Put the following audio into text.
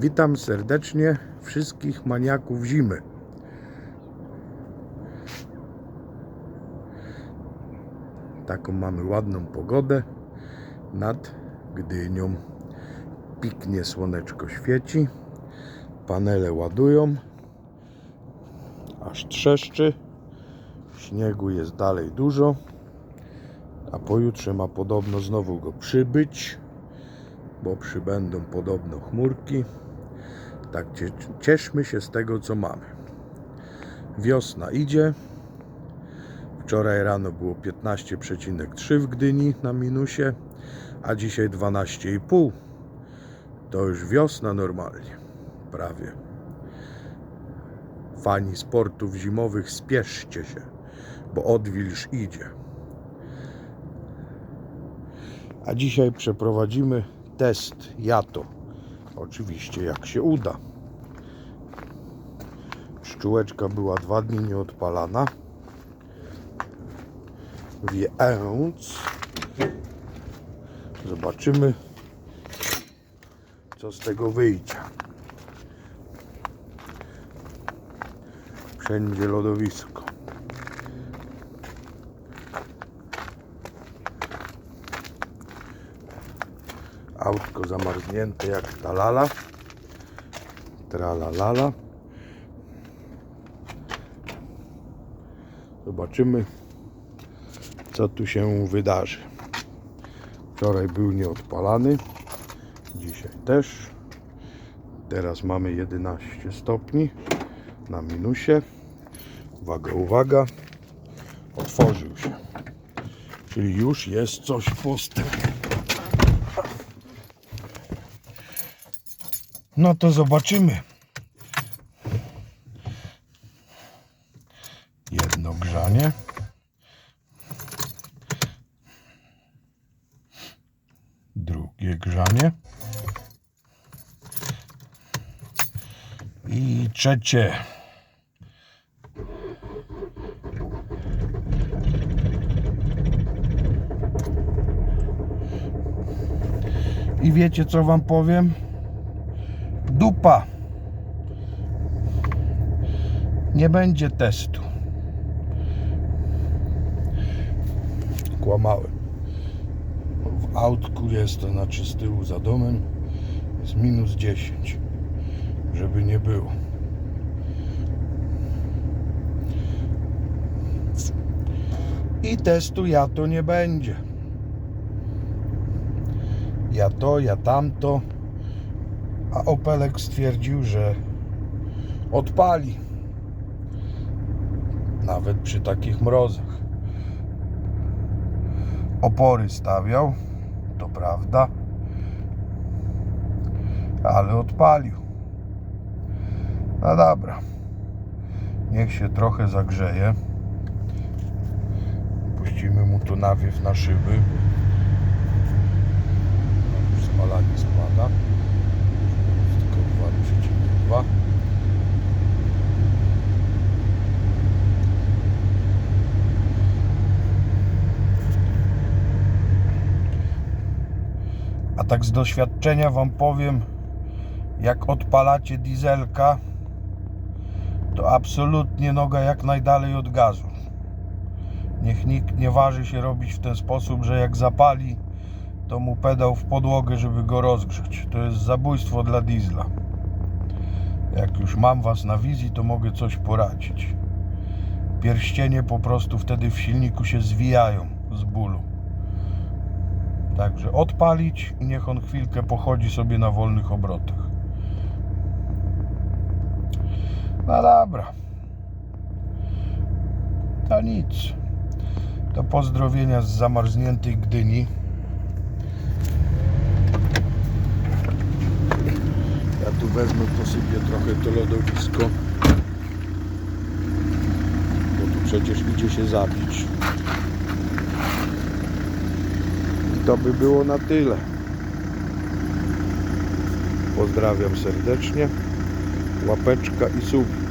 Witam serdecznie wszystkich maniaków zimy. Taką mamy ładną pogodę nad Gdynią. Piknie słoneczko świeci, panele ładują, aż trzeszczy. Śniegu jest dalej dużo, a pojutrze ma podobno znowu go przybyć bo przybędą podobno chmurki. Tak cie- cieszmy się z tego, co mamy. Wiosna idzie. Wczoraj rano było 15,3 w Gdyni na minusie, a dzisiaj 12,5. To już wiosna normalnie, prawie. Fani sportów zimowych, spieszcie się, bo odwilż idzie. A dzisiaj przeprowadzimy test JATO. Oczywiście, jak się uda. Pszczółeczka była dwa dni nieodpalana. Więc zobaczymy, co z tego wyjdzie. Wszędzie lodowisko. Autko zamarznięte jak ta lala. Tralalala. Zobaczymy, co tu się wydarzy. Wczoraj był nieodpalany. Dzisiaj też. Teraz mamy 11 stopni na minusie. Uwaga, uwaga. Otworzył się. Czyli już jest coś postęp. No to zobaczymy. Jedno grzanie. Drugie grzanie. I trzecie. I wiecie co wam powiem? Dupa. Nie będzie testu. Kłamałem. W autku jest to znaczy z tyłu za domem jest minus 10. Żeby nie było. I testu ja to nie będzie. Ja to, ja tamto. A Opelek stwierdził, że odpali. Nawet przy takich mrozach. Opory stawiał, to prawda, ale odpalił. No dobra, niech się trochę zagrzeje. Puścimy mu tu nawiew na szyby. Spalanie spada Tak z doświadczenia wam powiem jak odpalacie dieselka to absolutnie noga jak najdalej od gazu niech nikt nie waży się robić w ten sposób, że jak zapali to mu pedał w podłogę, żeby go rozgrzeć. To jest zabójstwo dla diesla. Jak już mam was na wizji, to mogę coś poradzić. Pierścienie po prostu wtedy w silniku się zwijają z bólu. Także odpalić i niech on chwilkę pochodzi sobie na wolnych obrotach. No dobra. To nic. To pozdrowienia z zamarzniętej Gdyni. Ja tu wezmę, posypię trochę to lodowisko. Bo tu przecież idzie się zabić. To by było na tyle. Pozdrawiam serdecznie. Łapeczka i sub.